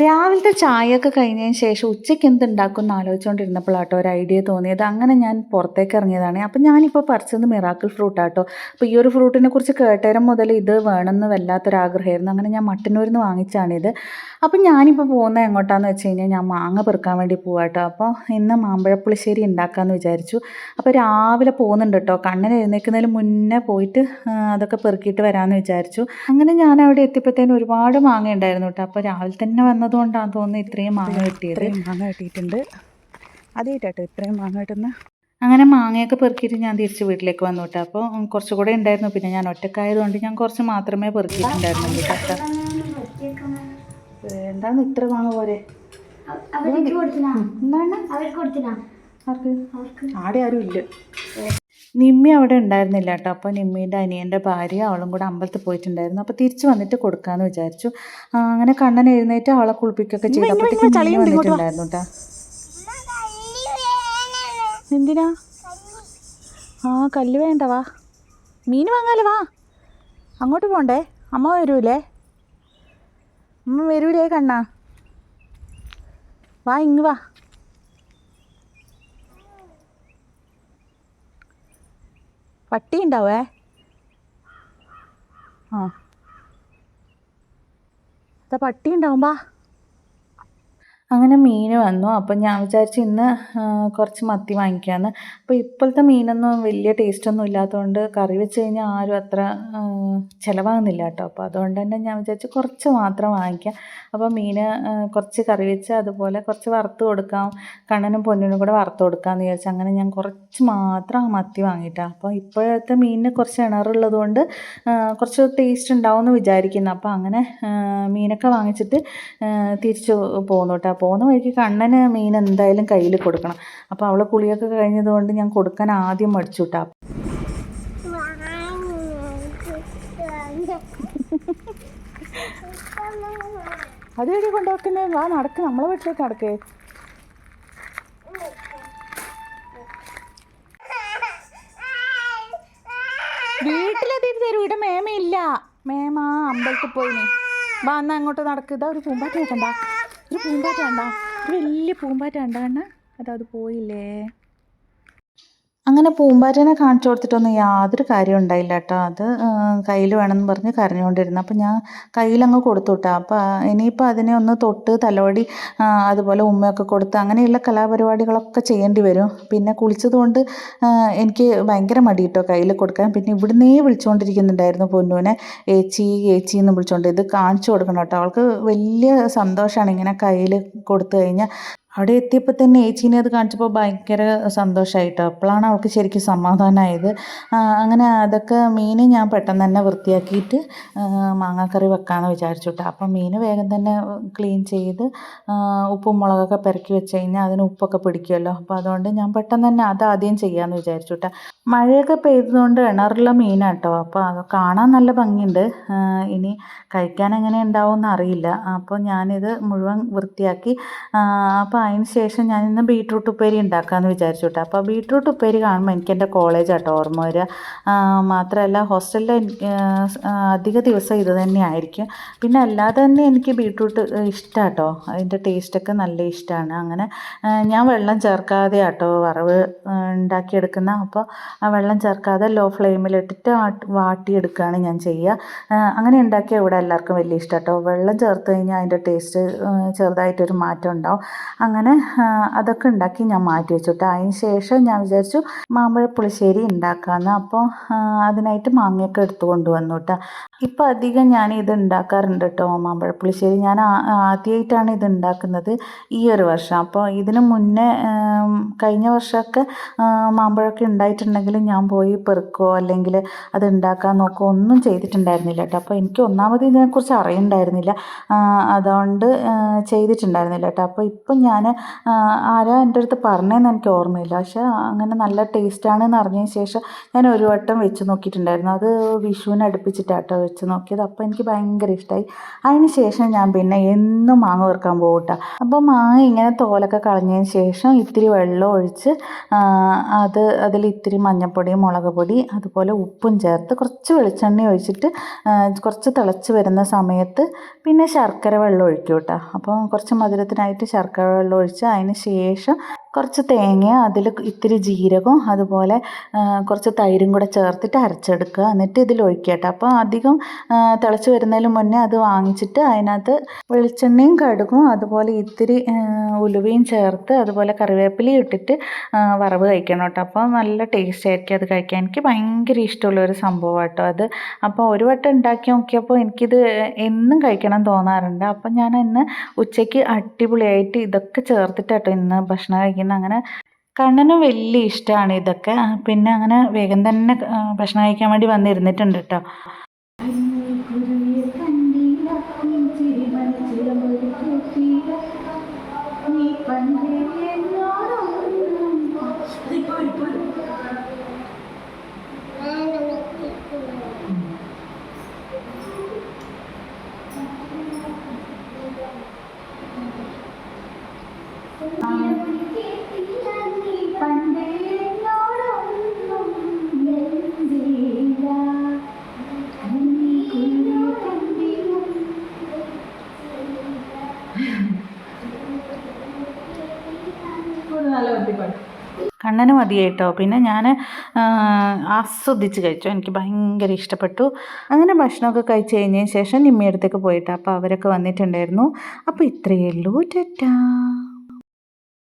രാവിലത്തെ ചായയൊക്കെ കഴിഞ്ഞതിന് ശേഷം ഉച്ചയ്ക്ക് എന്തുണ്ടാക്കും എന്ന് ആലോചിച്ചുകൊണ്ടിരുന്നപ്പോഴാട്ടോ ഒരു ഐഡിയ തോന്നിയത്. അങ്ങനെ ഞാൻ പുറത്തേക്ക് ഇറങ്ങിയതാണ്. അപ്പം ഞാനിപ്പോൾ പറിച്ചത് മിറാക്കിൾ ഫ്രൂട്ട് ആട്ടോ. അപ്പോൾ ഈ ഒരു ഫ്രൂട്ടിനെ കുറിച്ച് കേട്ടേരം മുതൽ ഇത് വേണമെന്ന് വല്ലാത്തൊരാഗ്രഹമായിരുന്നു. അങ്ങനെ ഞാൻ മട്ടന്നൂരിൽ നിന്ന് വാങ്ങിച്ചാണിത് അപ്പം ഞാനിപ്പോൾ പോകുന്നത് എങ്ങോട്ടാന്ന് വെച്ച് കഴിഞ്ഞാൽ ഞാൻ മാങ്ങ പെറുക്കാൻ വേണ്ടി പോവാട്ടോ. അപ്പോൾ ഇന്ന് മാമ്പഴപ്പുളിശ്ശേരി ഉണ്ടാക്കാമെന്ന് വിചാരിച്ചു. അപ്പോൾ രാവിലെ പോകുന്നുണ്ട് കേട്ടോ കണ്ണിന് എഴുന്നേൽക്കുന്നതിന് മുന്നേ പോയിട്ട് അതൊക്കെ പെറുക്കിയിട്ട് വരാമെന്ന് വിചാരിച്ചു. അങ്ങനെ ഞാൻ അവിടെ എത്തിയപ്പോഴത്തേനും ഒരുപാട് മാങ്ങ ഉണ്ടായിരുന്നു കേട്ടോ. അപ്പോൾ രാവിലെ തന്നെ വന്നതുകൊണ്ടാണ് തോന്നുന്നു ഇത്രയും മാങ്ങ കിട്ടിയത്. ഇത്രയും മാങ്ങ കിട്ടിയിട്ടുണ്ട്. ആദ്യമായിട്ടാട്ടോ ഇത്രയും മാങ്ങ കിട്ടുന്ന. അങ്ങനെ മാങ്ങയൊക്കെ പെറുക്കിയിട്ട് ഞാൻ തിരിച്ച് വീട്ടിലേക്ക് വന്നു കേട്ടോ. അപ്പോൾ കുറച്ചും കുറച്ചുകൂടെ ഉണ്ടായിരുന്നു. പിന്നെ ഞാൻ ഒറ്റക്കായതുകൊണ്ട് ഞാൻ കുറച്ച് മാത്രമേ പെറുക്കിയിട്ടുണ്ടായിരുന്നുള്ളൂ കേട്ടോ. എന്താണ് ഇത്ര മാങ്ങ പോരെ. അവർക്ക്. ആടെ ആരും ഇല്ല. നിമ്മി അവിടെ ഉണ്ടായിരുന്നില്ല കേട്ടോ അപ്പോൾ നിമ്മീന്റെ അനിയന്റെ ഭാര്യ അവളും കൂടെ അമ്പലത്തിൽ പോയിട്ടുണ്ടായിരുന്നു. അപ്പോൾ തിരിച്ചു വന്നിട്ട് കൊടുക്കാമെന്ന് വിചാരിച്ചു. അങ്ങനെ കണ്ണൻ എഴുന്നേറ്റ് അവളെ കുളിപ്പിക്കുകയൊക്കെ ചെയ്തപ്പോഴത്തേക്കും നിമ്മി വന്നിട്ടുണ്ടായിരുന്നു കേട്ടോ. എന്തിനാ ആ കല്ല് വേണ്ട വാ. മീൻ വാങ്ങാലോ വാ. അങ്ങോട്ട് പോണ്ടേ? അമ്മ വരൂലേ? അമ്മ വരൂലേ കണ്ണാ? വാ ഇങ്ങ് വാ. പട്ടി ഉണ്ടാവേ? ആ. അതാ പട്ടി ഉണ്ടാവുമ്പോ. അങ്ങനെ മീൻ വന്നു. അപ്പം ഞാൻ വിചാരിച്ചു ഇന്ന് കുറച്ച് മത്തി വാങ്ങിക്കാമെന്ന് അപ്പോൾ ഇപ്പോഴത്തെ മീനൊന്നും വലിയ ടേസ്റ്റൊന്നും ഇല്ലാത്തതുകൊണ്ട് കറി വെച്ച് കഴിഞ്ഞാൽ ആരും അത്ര ചിലവാകുന്നില്ല കേട്ടോ. അപ്പോൾ അതുകൊണ്ട് തന്നെ ഞാൻ വിചാരിച്ചു കുറച്ച് മാത്രം വാങ്ങിക്കാം. അപ്പോൾ മീൻ കുറച്ച് കറി വെച്ച് അതുപോലെ കുറച്ച് വറുത്ത് കൊടുക്കാം. കണ്ണനും പൊന്നിനും കൂടെ വറുത്ത് കൊടുക്കാമെന്ന് വിചാരിച്ചു. അങ്ങനെ ഞാൻ കുറച്ച് മാത്രം മത്തി വാങ്ങിയിട്ടാണ് അപ്പോൾ ഇപ്പോഴത്തെ മീനിന് കുറച്ച് ഇണറുള്ളത് കൊണ്ട് കുറച്ച് ടേസ്റ്റ് ഉണ്ടാവും എന്ന് വിചാരിക്കുന്നു. അപ്പോൾ അങ്ങനെ മീനൊക്കെ വാങ്ങിച്ചിട്ട് തിരിച്ചു പോകുന്നു കേട്ടോ. പോകുന്ന വഴിക്ക് കണ്ണന് മീൻ എന്തായാലും കയ്യിൽ കൊടുക്കണം. അപ്പോൾ അവളെ കുളിയൊക്കെ കഴിഞ്ഞതുകൊണ്ട് ഞാൻ കൊടുക്കാൻ ആദ്യം മടിച്ചു കേട്ടോ. അത് വഴി കൊണ്ടുവെക്കുന്നേ വാ നടക്ക് നമ്മളെ വീട്ടിലേക്ക് നടക്ക്. വീട്ടിലെത്തിയിട്ട് തരൂ ഇവിടെ മേമയില്ല. മേമ അമ്പലത്തിൽ പോയിനി. വാ എന്നാ അങ്ങോട്ട് നടക്ക്. ഇതാ ഒരു പൂമ്പാറ്റ കണ്ട. ഒരു പൂമ്പാറ്റ കണ്ട. ഒരു വലിയ പൂമ്പാറ്റ കണ്ടാണ്. അതാ അത് പോയില്ലേ? അങ്ങനെ പൂമ്പാറ്റനെ കാണിച്ചു കൊടുത്തിട്ടൊന്നും യാതൊരു കാര്യം ഉണ്ടായില്ല കേട്ടോ. അത് കയ്യിൽ വേണമെന്ന് പറഞ്ഞ് കരഞ്ഞുകൊണ്ടിരുന്നു. അപ്പം ഞാൻ കയ്യിലങ്ങ് കൊടുത്തു കേട്ടോ. അപ്പോൾ ഇനിയിപ്പോൾ അതിനെ ഒന്ന് തൊട്ട് തലോടി അതുപോലെ ഉമ്മയൊക്കെ കൊടുത്ത് അങ്ങനെയുള്ള കലാപരിപാടികളൊക്കെ ചെയ്യേണ്ടി വരും. പിന്നെ കുളിച്ചതുകൊണ്ട് എനിക്ക് ഭയങ്കര മടി കേട്ടോ കയ്യിൽ കൊടുക്കാൻ. പിന്നെ ഇവിടുന്നേ വിളിച്ചുകൊണ്ടിരിക്കുന്നുണ്ടായിരുന്നു പൊന്നുവിനെ ഏച്ചി ഏച്ചി എന്ന് വിളിച്ചുകൊണ്ട് ഇത് കാണിച്ചു കൊടുക്കണം കേട്ടോ. അവൾക്ക് വലിയ സന്തോഷമാണ് ഇങ്ങനെ കയ്യിൽ കൊടുത്തു കഴിഞ്ഞാൽ അവിടെ എത്തിയപ്പോൾ തന്നെ ഏച്ചീനെ അത് കാണിച്ചപ്പോൾ ഭയങ്കര സന്തോഷമായിട്ടോ അപ്പോഴാണ് അവൾക്ക് ശരിക്കും സമാധാനമായത്. അങ്ങനെ അതൊക്കെ മീൻ ഞാൻ പെട്ടെന്ന് തന്നെ വൃത്തിയാക്കിയിട്ട് മാങ്ങാക്കറി വെക്കാമെന്ന് വിചാരിച്ചു കേട്ടോ. അപ്പം മീൻ വേഗം തന്നെ ക്ലീൻ ചെയ്ത് ഉപ്പും മുളകൊക്കെ പെരക്കി വെച്ച് കഴിഞ്ഞാൽ അതിന് ഉപ്പൊക്കെ പിടിക്കുമല്ലോ. അപ്പോൾ അതുകൊണ്ട് ഞാൻ പെട്ടെന്ന് തന്നെ അത് ആദ്യം ചെയ്യാമെന്ന് വിചാരിച്ചുട്ടോ മഴയൊക്കെ പെയ്തതുകൊണ്ട് ഇണറുള്ള മീനാട്ടോ അപ്പോൾ അത് കാണാൻ നല്ല ഭംഗിയുണ്ട്. ഇനി കഴിക്കാൻ എങ്ങനെ ഉണ്ടാവുമെന്ന് അറിയില്ല. അപ്പോൾ ഞാനിത് മുഴുവൻ വൃത്തിയാക്കി അപ്പോൾ അതിന് ശേഷം ഞാൻ ഇന്ന് ബീട്രൂട്ട് ഉപ്പേരി ഉണ്ടാക്കാമെന്ന് വിചാരിച്ചു കേട്ടോ അപ്പോൾ ബീട്രൂട്ട് ഉപ്പേരി കാണുമ്പോൾ എനിക്ക് എന്റെ കോളേജ് കേട്ടോ ഓർമ്മ വരിക മാത്രമല്ല ഹോസ്റ്റലിൽ അധിക ദിവസം ഇത് തന്നെയായിരിക്കും പിന്നെ അല്ലാതെ തന്നെ എനിക്ക് ബീട്രൂട്ട് ഇഷ്ടമാണ് കേട്ടോ അതിന്റെ ടേസ്റ്റൊക്കെ നല്ല ഇഷ്ടമാണ് അങ്ങനെ ഞാൻ വെള്ളം ചേർക്കാതെ കേട്ടോ വറവ് ഉണ്ടാക്കിയെടുക്കുന്ന. അപ്പോൾ ആ വെള്ളം ചേർക്കാതെ ലോ ഫ്ലെയിമിലിട്ടിട്ട് വാട്ടി വാട്ടിയെടുക്കുകയാണ് ഞാൻ ചെയ്യുക അങ്ങനെ ഉണ്ടാക്കിയാൽ ഇവിടെ എല്ലാവർക്കും വലിയ ഇഷ്ടം കേട്ടോ വെള്ളം ചേർത്ത് കഴിഞ്ഞാൽ അതിന്റെ ടേസ്റ്റ് ചെറുതായിട്ടൊരു മാറ്റം ഉണ്ടാവും. അങ്ങനെ അതൊക്കെ ഉണ്ടാക്കി ഞാൻ മാറ്റി വെച്ചു കേട്ടോ അതിന് ശേഷം ഞാൻ വിചാരിച്ചു മാമ്പഴ പുളിശ്ശേരി ഉണ്ടാക്കാമെന്ന് അപ്പോൾ അതിനായിട്ട് മാങ്ങയൊക്കെ എടുത്തു കൊണ്ടുവന്നു കേട്ടോ ഇപ്പോൾ അധികം ഞാൻ ഇത് ഉണ്ടാക്കാറുണ്ട് കേട്ടോ മാമ്പഴ പുളിശ്ശേരി. ഞാൻ ആദ്യമായിട്ടാണ് ഇത് ഉണ്ടാക്കുന്നത് ഈ ഒരു വർഷം. അപ്പോൾ ഇതിന് മുന്നേ കഴിഞ്ഞ വർഷമൊക്കെ മാമ്പഴമൊക്കെ ഉണ്ടായിട്ടുണ്ടെങ്കിൽ ഞാൻ പോയി പെറുക്കോ അല്ലെങ്കിൽ അത് ഉണ്ടാക്കാൻ നോക്കുകയോ ഒന്നും ചെയ്തിട്ടുണ്ടായിരുന്നില്ല കേട്ടോ. അപ്പോൾ എനിക്ക് ഒന്നാമത് ഇതിനെക്കുറിച്ച് അറിയണ്ടായിരുന്നില്ല. അതുകൊണ്ട് ചെയ്തിട്ടുണ്ടായിരുന്നില്ല കേട്ടോ. അപ്പോൾ ഇപ്പം ഞാൻ ആരാ എന്റെ അടുത്ത് പറഞ്ഞതെന്ന് എനിക്ക് ഓർമ്മയില്ല. പക്ഷേ അങ്ങനെ നല്ല ടേസ്റ്റാണെന്ന് അറിഞ്ഞതിന് ശേഷം ഞാൻ ഒരു വട്ടം വെച്ച് നോക്കിയിട്ടുണ്ടായിരുന്നു. അത് വിഷുവിന് അടുപ്പിച്ചിട്ടാട്ടോ വെച്ച് നോക്കിയത്. അപ്പോൾ എനിക്ക് ഭയങ്കര ഇഷ്ടമായി അതിന് ശേഷം ഞാൻ പിന്നെ എന്നും മാങ്ങ വെറുക്കാൻ പോകും അപ്പോൾ മാങ്ങ ഇങ്ങനെ തോലൊക്കെ കളഞ്ഞതിന് ശേഷം ഇത്തിരി വെള്ളം ഒഴിച്ച് അത് അതിൽ ഇത്തിരി മഞ്ഞൾപ്പൊടി മുളക് പൊടി അതുപോലെ ഉപ്പും ചേർത്ത് കുറച്ച് വെളിച്ചെണ്ണ ഒഴിച്ചിട്ട് കുറച്ച് തിളച്ച് വരുന്ന സമയത്ത് പിന്നെ ശർക്കര വെള്ളം ഒഴിക്കും കേട്ടോ. അപ്പോൾ കുറച്ച് മധുരത്തിനായിട്ട് ശർക്കര വെള്ളം ഒഴിച്ച് അതിന് ശേഷം കുറച്ച് തേങ്ങ അതിൽ ഇത്തിരി ജീരകവും അതുപോലെ കുറച്ച് തൈരും കൂടെ ചേർത്തിട്ട് അരച്ചെടുക്കുക. എന്നിട്ട് ഇതിൽ ഒഴിക്കട്ടെ. അപ്പോൾ അധികം തിളച്ച് വരുന്നതിന് മുന്നേ അത് വാങ്ങിച്ചിട്ട് അതിനകത്ത് വെളിച്ചെണ്ണയും കടുകും അതുപോലെ ഇത്തിരി ഉലുവയും ചേർത്ത് അതുപോലെ കറിവേപ്പിലയും ഇട്ടിട്ട് വറവ് കഴിക്കണം കേട്ടോ. അപ്പോൾ നല്ല ടേസ്റ്റ് ആയിരിക്കും അത് കഴിക്കാൻ. എനിക്ക് ഭയങ്കര ഇഷ്ടമുള്ള ഒരു സംഭവം കേട്ടോ അത്. അപ്പോൾ ഒരു വട്ടം ഉണ്ടാക്കി നോക്കിയപ്പോൾ എനിക്കിത് എന്നും കഴിക്കണം തോന്നാറുണ്ട്. അപ്പോൾ ഞാൻ ഇന്ന് ഉച്ചയ്ക്ക് അടിപൊളിയായിട്ട് ഇതൊക്കെ ചേർത്തിട്ടാട്ടോ ഇന്ന് ഭക്ഷണം കഴിക്കുന്നത്. അങ്ങനെ കണ്ണന് വലിയ ഇഷ്ടമാണ് ഇതൊക്കെ. പിന്നെ അങ്ങനെ വേഗം തന്നെ ഭക്ഷണം കഴിക്കാൻ വേണ്ടി വന്നിരുന്നിട്ടുണ്ട് കേട്ടോ കണ്ണന് മതി കേട്ടോ. പിന്നെ ഞാൻ ആസ്വദിച്ച് കഴിച്ചു. എനിക്ക് ഭയങ്കര ഇഷ്ടപ്പെട്ടു. അങ്ങനെ ഭക്ഷണമൊക്കെ കഴിച്ച് കഴിഞ്ഞതിന് ശേഷം നിമ്മിയടുത്തേക്ക് പോയിട്ട് അപ്പോൾ അവരൊക്കെ വന്നിട്ടുണ്ടായിരുന്നു. അപ്പോൾ ഇത്രയേ ഉള്ളൂ. ടാറ്റാ.